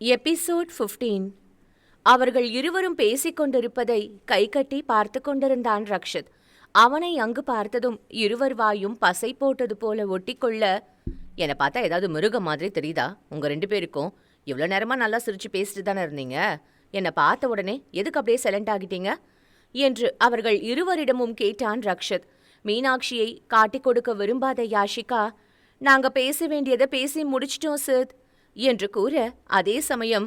Episode 15 அவர்கள் இருவரும் பேசிக்கொண்டிருப்பதை கைகட்டி பார்த்து கொண்டிருந்தான் ரக்ஷித். அவனை அங்கு பார்த்ததும் இருவர் வாயும் பசை போட்டது போல ஒட்டிக்கொள்ள என்னை பார்த்தா ஏதாவது மிருகம் மாதிரி தெரியுதா? உங்க ரெண்டு பேருக்கும். இவ்வளோ நேரமா நல்லா சிரிச்சு பேசிட்டு தானே இருந்தீங்க? என்னை பார்த்த உடனே எதுக்கு அப்படியே சைலண்ட் ஆகிட்டீங்க? என்று அவர்கள் இருவரிடமும் கேட்டான் ரக்ஷித். மீனாட்சியை காட்டிக் கொடுக்க விரும்பாத யாஷிகா நாங்க பேச வேண்டியதை பேசி முடிச்சிட்டோம் சித். என்று கூற அதே சமயம்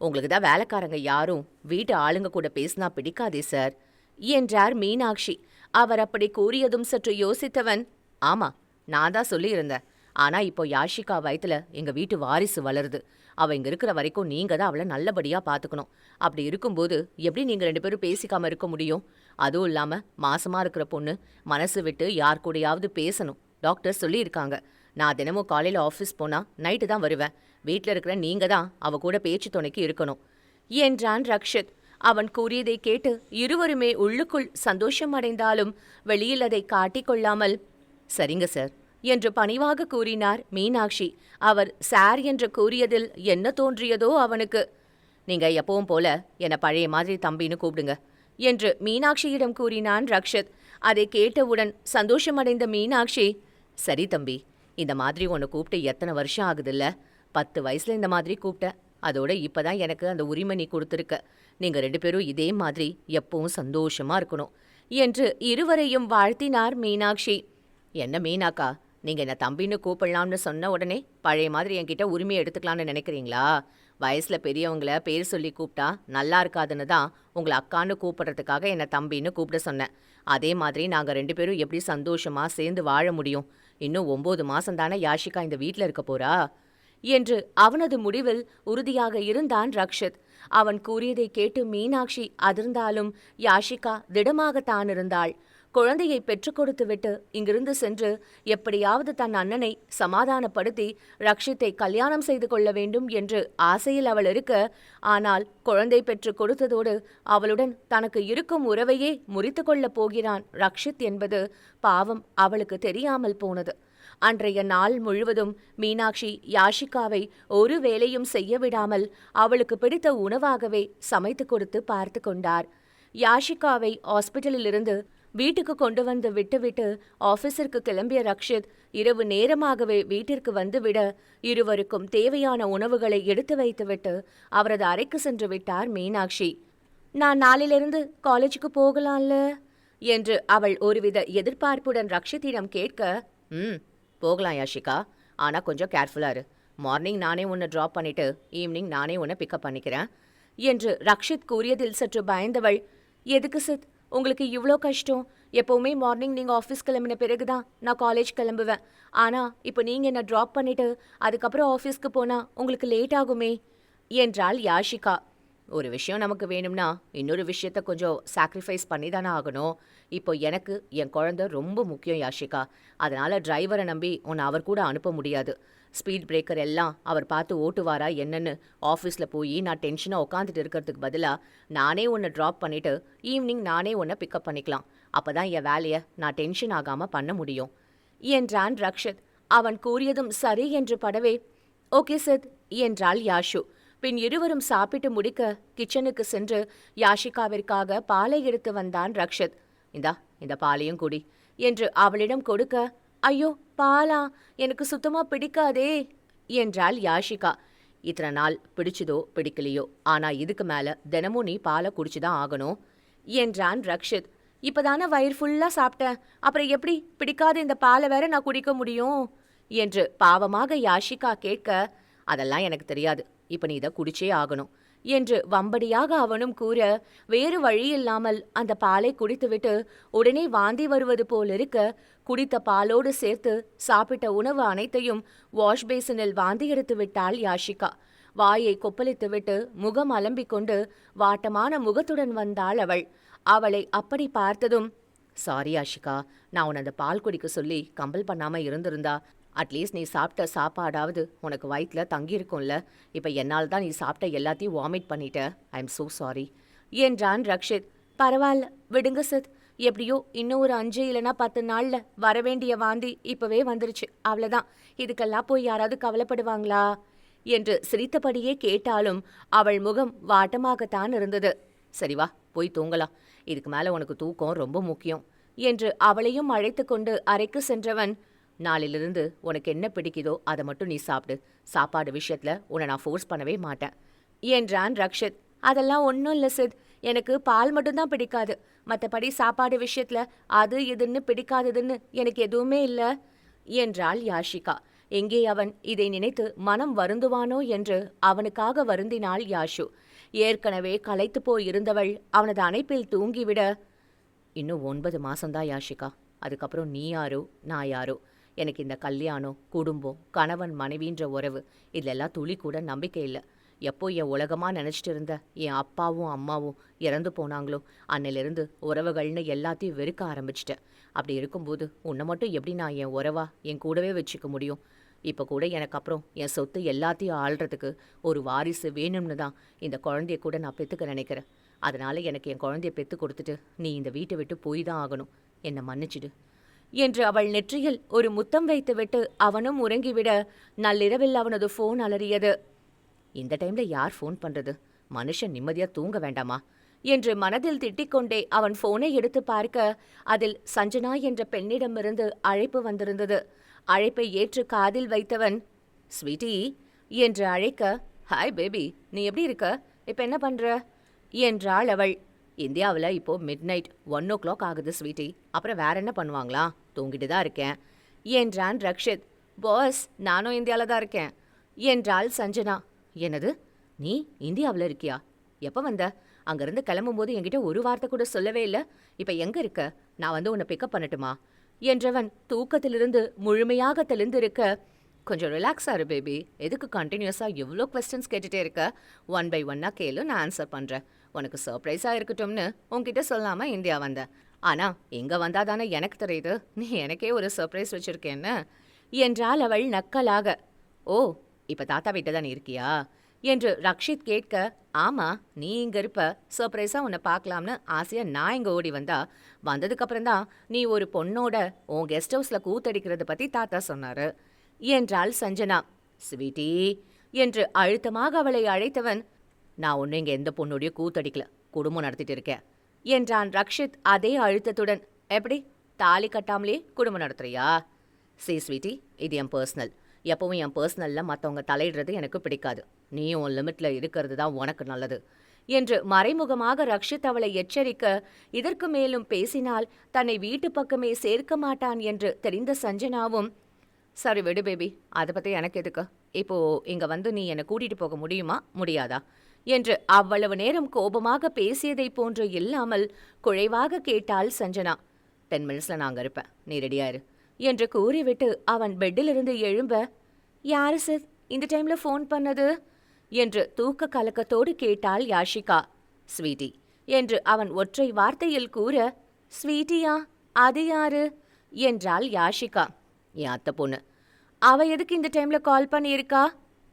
உங்களுக்கு தான் வேலைக்காரங்க யாரும் வீட்டு ஆளுங்க கூட பேசினா பிடிக்காதே சார் என்றார் மீனாட்சி. அவர் அப்படி கூறியதும் சற்று யோசித்தவன் ஆமா நான் தான் சொல்லியிருந்தேன். ஆனா இப்போ யாஷிகா வயத்துல எங்க வீட்டு வாரிசு வளருது. அவ இங்க இருக்கிற வரைக்கும் நீங்க தான் அவளை நல்லபடியா பாத்துக்கணும். அப்படி இருக்கும்போது எப்படி நீங்க ரெண்டு பேரும் பேசிக்காம இருக்க முடியும்? அதுவும் இல்லாம மாசமா இருக்கிற பொண்ணு மனசு விட்டு யார் கூடயாவது பேசணும். டாக்டர் சொல்லியிருக்காங்க. நான் தினமும் காலையில் ஆஃபீஸ் போனா நைட்டு தான் வருவேன். வீட்ல இருக்கிற நீங்க தான் அவ கூட பேச்சு துணைக்கு இருக்கணும். என்றான் ரக்ஷித். அவன் கூறியதை கேட்டு இருவருமே உள்ளுக்குள் சந்தோஷம் அடைந்தாலும் வெளியில் அதை காட்டிக்கொள்ளாமல் சரிங்க சார் என்று பணிவாக கூறினார் மீனாட்சி. அவர் சார் என்று கூறியதில் என்ன தோன்றியதோ அவனுக்கு நீங்க எப்பவும் போல என்னை பழைய மாதிரி தம்பின்னு கூப்பிடுங்க என்று மீனாட்சியிடம் கூறினான் ரக்ஷித். அதை கேட்டவுடன் சந்தோஷமடைந்த மீனாட்சி சரி தம்பி இந்த மாதிரி உன்னை கூப்பிட்டு எத்தனை வருஷம் ஆகுதுல்ல? பத்து வயசுல இந்த மாதிரி கூப்பிட்ட. அதோட இப்பதான் எனக்கு அந்த உரிமை நீ கொடுத்துருக்க. நீங்கள் ரெண்டு பேரும் இதே மாதிரி எப்பவும் சந்தோஷமாக இருக்கணும் என்று இருவரையும் வாழ்த்தினார் மீனாட்சி. என்ன மீனாக்கா நீங்கள் என்ன தம்பின்னு கூப்பிடலாம்னு சொன்ன உடனே பழைய மாதிரி என்கிட்ட உரிமையை எடுத்துக்கலாம்னு நினைக்கிறீங்களா? வயசில் பெரியவங்கள பேர் சொல்லி கூப்பிட்டா நல்லா இருக்காதுன்னு தான் உங்களை அக்கான்னு கூப்பிடுறதுக்காக என்னை தம்பின்னு கூப்பிட சொன்னேன். அதே மாதிரி நாங்கள் ரெண்டு பேரும் எப்படி சந்தோஷமாக சேர்ந்து வாழ முடியும்? இன்னும் ஒன்பது மாசம்தானே யாஷிகா இந்த வீட்ல இருக்க போறா? என்று அவனது முடிவில் உறுதியாக இருந்தான் ரக்ஷித். அவன் கூறியதை கேட்டு மீனாட்சி அதிர்ந்தாலும் யாஷிகா திடமாகத்தான் இருந்தாள் குழந்தையை பெற்றுக் கொடுத்துவிட்டு இங்கிருந்து சென்று எப்படியாவது தன் அண்ணனை சமாதானப்படுத்தி ரக்ஷித்தை கல்யாணம் செய்து கொள்ள வேண்டும் என்று ஆசையில் அவள் இருக்க ஆனால் குழந்தை பெற்றுக் கொடுத்ததோடு அவளுடன் தனக்கு இருக்கும் உறவையே முறித்து கொள்ளப் போகிறான் ரக்ஷித் என்பது பாவம் அவளுக்கு தெரியாமல் போனது. அன்றைய நாள் முழுவதும் மீனாட்சி யாஷிகாவை ஒரு வேலையும் செய்ய விடாமல் அவளுக்கு பிடித்த உணவாகவே சமைத்து கொடுத்து பார்த்து கொண்டார். யாஷிகாவை ஹாஸ்பிட்டலிலிருந்து வீட்டுக்கு கொண்டு வந்து விட்டுவிட்டு ஆபீஸிற்கு கிளம்பிய ரக்ஷித் இரவு நேரமாகவே வீட்டிற்கு வந்துவிட இருவருக்கும் தேவையான உணவுகளை எடுத்து வைத்துவிட்டு அவரது அறைக்கு சென்று விட்டார் மீனாட்சி. நான் நாளிலிருந்து காலேஜுக்கு போகலாம்ல? என்று அவள் ஒருவித எதிர்பார்ப்புடன் ரக்ஷித்திடம் கேட்க ம் போகலாம் யாஷிகா. ஆனா கொஞ்சம் கேர்ஃபுல்லா இரு. மார்னிங் நானே உன்னை ட்ராப் பண்ணிட்டு ஈவினிங் நானே உன்னை பிக்கப் பண்ணிக்கிறேன். என்று ரக்ஷித் கூறியதில் சற்று பயந்தவள் எதுக்கு சித்? உங்களுக்கு இவ்வளோ கஷ்டம். எப்போவுமே மார்னிங் நீங்கள் ஆஃபீஸ் கிளம்பின பிறகு தான் நான் காலேஜ் கிளம்புவேன். ஆனால் இப்போ நீங்கள் என்னை ட்ராப் பண்ணிவிட்டு அதுக்கப்புறம் ஆஃபீஸ்க்கு போனால் உங்களுக்கு லேட் ஆகுமே? என்றாள் யாஷிகா. ஒரு விஷயம் நமக்கு வேணும்னா இன்னொரு விஷயத்த கொஞ்சம் சாக்ரிஃபைஸ் பண்ணி தானே ஆகணும். இப்போ எனக்கு என் குழந்தை ரொம்ப முக்கியம் யாஷிகா. அதனால் டிரைவரை நம்பி உன்னை அவர் கூட அனுப்ப முடியாது. ஸ்பீட் பிரேக்கர் எல்லாம் அவர் பார்த்து ஓட்டுவாரா என்னன்னு ஆஃபீஸில் போய் நான் டென்ஷனாக உட்காந்துட்டு இருக்கிறதுக்கு பதிலாக நானே உன்னை ட்ராப் பண்ணிவிட்டு ஈவினிங் நானே உன்னை பிக்கப் பண்ணிக்கலாம். அப்போ தான் என் வேலையை நான் டென்ஷன் ஆகாமல் பண்ண முடியும். என்றான் ரக்ஷித் அவன் கூறியதும் சரி என்று படவே ஓகே சித் என்றாள் யாஷு. பின் இருவரும் சாப்பிட்டு முடிக்க கிச்சனுக்கு சென்று யாஷிகாவிற்காக பாலை எடுத்து வந்தான் ரக்ஷித். இந்தா இந்த பாலையும் குடி என்று அவளிடம் கொடுக்க ஐயோ பாலா எனக்கு சுத்தமா பிடிக்காதே என்றாள் யாஷிகா. இத்தனை நாள் பிடிச்சதோ பிடிக்கலையோ ஆனா இதுக்கு மேல தினமும் நீ பாலை குடிச்சுதான் ஆகணும் என்றான் ரக்ஷித். இப்பதானே வயிறு ஃபுல்லா சாப்பிட்டேன். அப்புறம் எப்படி பிடிக்காத இந்த பாலை வேற நான் குடிக்க முடியும்? என்று பாவமாக யாஷிகா கேட்க அதெல்லாம் எனக்கு தெரியாது. இப்ப நீ இதை குடிச்சே ஆகணும் என்று வம்படியாக அவனும் கூற வேறு வழியில்லாமல் அந்த பாலை குடித்துவிட்டு உடனே வாந்தி வருவது போலிருக்க குடித்த பாலோடு சேர்த்து சாப்பிட்ட உணவு அனைத்தையும் வாஷ் பேசினில் வாந்தி எடுத்து விட்டாள் யாஷிகா. வாயை கொப்பளித்துவிட்டு முகம் அலம்பிக் கொண்டு வாட்டமான முகத்துடன் வந்தாள் அவள். அவளை அப்படி பார்த்ததும் சாரி ஆஷிகா நான் உன் அந்த பால் குடிக்க சொல்லி கம்பல் பண்ணாம இருந்திருந்தா அட்லீஸ்ட் நீ சாப்பிட்ட சாப்பாடாவது உனக்கு வயிற்றில் தங்கியிருக்கும்ல. இப்போ என்னால் தான் நீ சாப்பிட்ட எல்லாத்தையும் வாமிட் பண்ணிட்ட. ஐ எம் ஸோ சாரி என்றான் ரக்ஷித். பரவாயில்ல விடுங்க சித். எப்படியோ இன்னும் ஒரு அஞ்சு இல்லைனா பத்து நாள்ல வரவேண்டிய வாந்தி இப்பவே வந்துருச்சு. அவ்வளவுதான். இதுக்கெல்லாம் போய் யாராவது கவலைப்படுவாங்களா? என்று சிரித்தபடியே கேட்டாலும் அவள் முகம் வாட்டமாகத்தான் இருந்தது. சரி வா போய் தூங்கலாம். இதுக்கு மேல உனக்கு தூக்கம் ரொம்ப முக்கியம். என்று அவளையும் அழைத்து கொண்டு அறைக்கு சென்றவன் நாளிலிருந்து உனக்கு என்ன பிடிக்குதோ அதை மட்டும் நீ சாப்பிடு. சாப்பாடு விஷயத்துல உன்னை நான் ஃபோர்ஸ் பண்ணவே மாட்டேன். என்றான் ரக்ஷித். அதெல்லாம் ஒன்றும் இல்லை சித். எனக்கு பால் மட்டும்தான் பிடிக்காது. மற்றபடி சாப்பாடு விஷயத்துல அது இதுன்னு பிடிக்காததுன்னு எனக்கு எதுவுமே இல்லை என்றாள் யாஷிகா. எங்கே அவன் இதை நினைத்து மனம் வருந்துவானோ என்று அவனுக்காக வருந்தினாள் யாஷு. ஏற்கனவே களைத்து போய் இருந்தவள் அவனது அணைப்பில் தூங்கிவிட இன்னும் ஒன்பது மாசம்தான் யாஷிகா. அதுக்கப்புறம் நீ யாரோ நான் யாரோ? எனக்கு இந்த கல்யாணம் குடும்பம் கணவன் மனைவின்ற உறவு இதெல்லாம் துளி கூட நம்பிக்கை இல்லை. எப்போ என் உலகமா நினச்சிட்டு இருந்த என் அப்பாவும் அம்மாவும் இறந்து போனாங்களோ அன்னிலிருந்து உறவுகள்னு எல்லாத்தையும் வெறுக்க ஆரம்பிச்சிட்டேன். அப்படி இருக்கும்போது உன்னை மட்டும் எப்படி நான் என் உறவா என் கூடவே வச்சுக்க முடியும்? இப்போ கூட எனக்கு அப்புறம் என் சொத்து எல்லாத்தையும் ஆள்றதுக்கு ஒரு வாரிசு வேணும்னு தான் இந்த குழந்தைய கூட நான் பெற்றுக்க நினைக்கிறேன். அதனால எனக்கு என் குழந்தைய பெற்று கொடுத்துட்டு நீ இந்த வீட்டை விட்டு போய் தான் ஆகணும். என்னை மன்னிச்சிடு. என்று அவள் நெற்றியில் ஒரு முத்தம் வைத்துவிட்டு அவனும் உறங்கிவிட நள்ளிரவில் அவனது ஃபோன் அலறியது. இந்த டைம்ல யார் ஃபோன் பண்றது? மனுஷன் நிம்மதியா தூங்க வேண்டாமா? என்று மனதில் திட்டிக்கொண்டே அவன் ஃபோனை எடுத்து பார்க்க அதில் சஞ்சனா என்ற பெண்ணிடமிருந்து அழைப்பு வந்திருந்தது. அழைப்பை ஏற்று காதில் வைத்தவன் ஸ்வீட்டி என்று அழைக்க ஹாய் பேபி நீ எப்படி இருக்க? இப்ப என்ன பண்ற? என்றாள் அவள். இந்தியாவில் இப்போ midnight one o'clock ஆகுது ஸ்வீட்டி அப்புறம் வேற என்ன பண்ணுவாங்களா? தூங்கிட்டு தான் இருக்கேன். என்றான் ரக்ஷித். பாஸ் நானும் இந்தியாவில் தான் இருக்கேன். என்றாள் சஞ்சனா. என்னது? நீ இந்தியாவில் இருக்கியா? எப்போ வந்த? அங்கேருந்து கிளம்பும்போது என்கிட்ட ஒரு வார்த்தை கூட சொல்லவே இல்லை. இப்போ எங்கே இருக்க? நான் வந்து உன்னை பிக்கப் பண்ணட்டுமா? என்றவன் தூக்கத்திலிருந்து முழுமையாக தெளிந்திருக்க கொஞ்சம் ரிலாக்ஸ் ஆரு பேபி எதுக்கு கண்டினியூஸாக எவ்வளோ கொஸ்டின்ஸ் கேட்டுட்டே இருக்க? ஒன் பை ஒன்னாக கேளு நான் ஆன்சர் பண்ணுறேன் உனக்கு சர்ப்ரைஸாக இருக்கட்டும்னு உன்கிட்ட சொல்லாமல் இந்தியா வந்தேன் ஆனால் இங்கே வந்தால் தானே எனக்கு தெரியுது. நீ எனக்கே ஒரு சர்ப்ரைஸ் வச்சுருக்கேன்னு. என்றால் அவள் நக்கலாக. ஓ இப்போ தாத்தா வீட்டை தான் இருக்கியா? என்று ரக்ஷித் கேட்க ஆமா நீ இங்க இருப்ப. சர்ப்ரைஸா உன்னை பார்க்கலாம்னு ஆசையா நான் இங்க ஓடி வந்தா. வந்ததுக்கு அப்புறம் தான் நீ ஒரு பொண்ணோட உன் கெஸ்ட் ஹவுஸ்ல கூத்தடிக்கிறத பத்தி தாத்தா சொன்னாரு. என்றாள் சஞ்சனா. ஸ்வீட்டி என்று அழுத்தமாக அவளை அழைத்தவன் நான் ஒன்றும் இங்க எந்த பொண்ணுடைய கூத்தடிக்கல. குடும்பம் நடத்திட்டு இருக்கேன். என்றான் ரக்ஷித் அதே அழுத்தத்துடன். எப்படி? தாலி கட்டாமலே குடும்பம் நடத்துறியா? சி ஸ்வீட்டி இது என் பர்சனல் எப்பவும் என் பர்சனலில் மற்றவங்க தலையிடுறது எனக்கு பிடிக்காது. நீயும் உன் லிமிட்டில் இருக்கிறது தான் உனக்கு நல்லது. என்று மறைமுகமாக ரக்ஷித் அவளை எச்சரிக்க இதற்கு மேலும் பேசினால் தன்னை வீட்டு பக்கமே சேர்க்க மாட்டான் என்று தெரிந்த சஞ்சனாவும் சரி விடு பேபி அதை பற்றி எனக்கு எதுக்கு? இப்போ இங்கே வந்து நீ என்னை கூட்டிகிட்டு போக முடியுமா? முடியாதா? என்று அவ்வளவு நேரம் கோபமாக பேசியதை போன்று இல்லாமல் குழைவாக கேட்டாள் சஞ்சனா. டென் மினிட்ஸில் நான் அங்கே இருப்பேன். நீ ரெடியாயிரு என்று கூறிவிட்டு அவன் பெட்டிலிருந்து எழும்ப யாரு சார் இந்த டைம்ல ஃபோன் பண்ணது? என்று தூக்க கலக்கத்தோடு கேட்டாள் யாஷிகா. ஸ்வீட்டி. என்று அவன் ஒற்றை வார்த்தையில் கூற ஸ்வீட்டியா? அது யாரு? என்றாள் யாஷிகா. என் அத்தை பொண்ணு. அவ எதுக்கு இந்த டைம்ல கால் பண்ணியிருக்கா?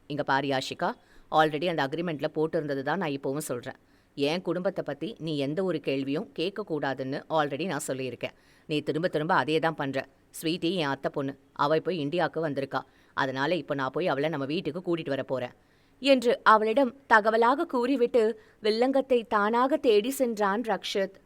இங்க பாரு யாஷிகா. ஆல்ரெடி அந்த அக்ரிமெண்ட்ல போட்டிருந்தது தான் நான் இப்போவும் சொல்றேன். என் குடும்பத்தை பத்தி நீ எந்த ஒரு கேள்வியும் கேட்கக்கூடாதுன்னு ஆல்ரெடி நான் சொல்லியிருக்கேன். நீ திரும்ப திரும்ப அதே தான் பண்ற. ஸ்வீட்டி என் அத்தை பொண்ணு. அவள் இப்போ இந்தியாவுக்கு வந்திருக்கா. அதனால இப்போ நான் போய் அவளை நம்ம வீட்டுக்கு கூட்டிட்டு வர போகிறேன் என்று அவளிடம் தகவலாக கூறிவிட்டு வில்லங்கத்தை தானாக தேடி சென்றான் ரக்ஷத்.